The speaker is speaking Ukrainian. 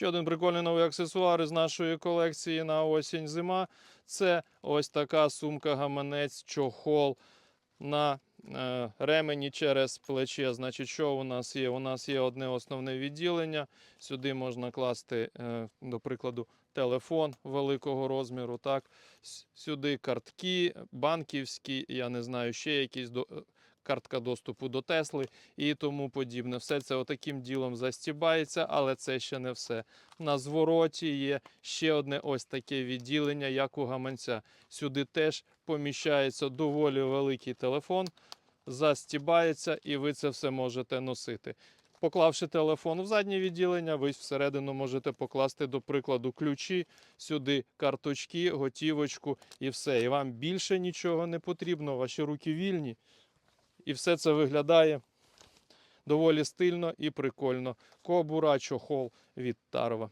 Ще один прикольний новий аксесуар із нашої колекції на осінь зима. Це ось така сумка гаманець чохол на е, ремені через плече. Значить, що у нас є? У нас є одне основне відділення. Сюди можна класти, е, до прикладу, телефон великого розміру. Так? Сюди картки, банківські, я не знаю, ще якісь до, е, картка доступу до Тесли і тому подібне. Все це отаким ділом застібається, але це ще не все. На звороті є ще одне ось таке відділення, як у гаманця. Сюди теж поміщається доволі великий телефон, застібається, і ви це все можете носити. Поклавши телефон в заднє відділення, ви всередину можете покласти, до прикладу, ключі, сюди карточки, готівочку і все. І вам більше нічого не потрібно, ваші руки вільні. І все це виглядає доволі стильно і прикольно. Кобура, чохол від Тарва.